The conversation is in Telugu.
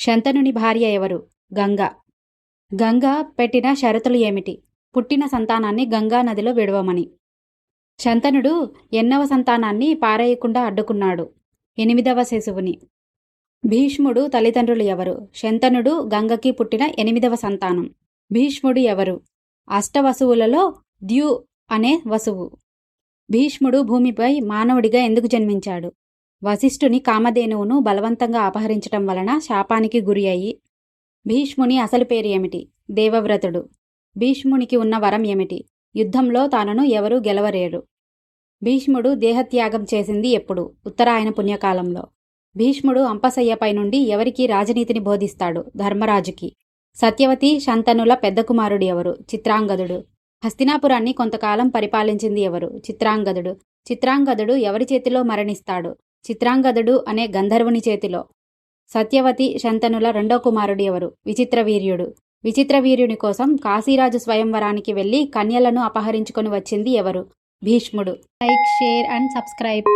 శంతనుని భార్య ఎవరు? గంగ. గంగ పెట్టిన షరతులు ఏమిటి? పుట్టిన సంతానాన్ని గంగా నదిలో విడవమని. శంతనుడు ఎన్నవ సంతానాన్ని పారేయకుండా అడ్డుకున్నాడు. ఎనిమిదవ శిశువుని. భీష్ముడు తల్లిదండ్రులు ఎవరు? శంతనుడు గంగకి పుట్టిన ఎనిమిదవ సంతానం. భీష్ముడు ఎవరు? అష్టవసువులలో ద్యు అనే వసువు. భీష్ముడు భూమిపై మానవుడిగా ఎందుకు జన్మించాడు? వశిష్ఠుని కామధేనువును బలవంతంగా అపహరించటం వలన శాపానికి గురి అయ్యి భీష్ముని అసలు పేరు ఏమిటి? దేవవ్రతుడు. భీష్మునికి ఉన్న వరం ఏమిటి? యుద్ధంలో తానను ఎవరూ గెలవలేరు భీష్ముడు దేహత్యాగం చేసింది ఎప్పుడు? ఉత్తరాయణ పుణ్యకాలంలో. భీష్ముడు అంపశయ్యపై నుండి ఎవరికి రాజనీతిని బోధిస్తాడు? ధర్మరాజుకి. సత్యవతి శంతనుల పెద్ద కుమారుడు ఎవరు? చిత్రాంగదుడు. హస్తినాపురాన్ని కొంతకాలం పరిపాలించింది ఎవరు? చిత్రాంగదుడు. చిత్రాంగదుడు ఎవరి చేతిలో మరణిస్తాడు? చిత్రాంగదుడు అనే గంధర్వుని చేతిలో. సత్యవతి శంతనుల రెండో కుమారుడు ఎవరు విచిత్రవీర్యుడు. విచిత్రవీర్యుని కోసం కాశీరాజు స్వయంవరానికి వెళ్ళి కన్యలను అపహరించుకొని వచ్చింది ఎవరు? భీష్ముడు. Like share and subscribe.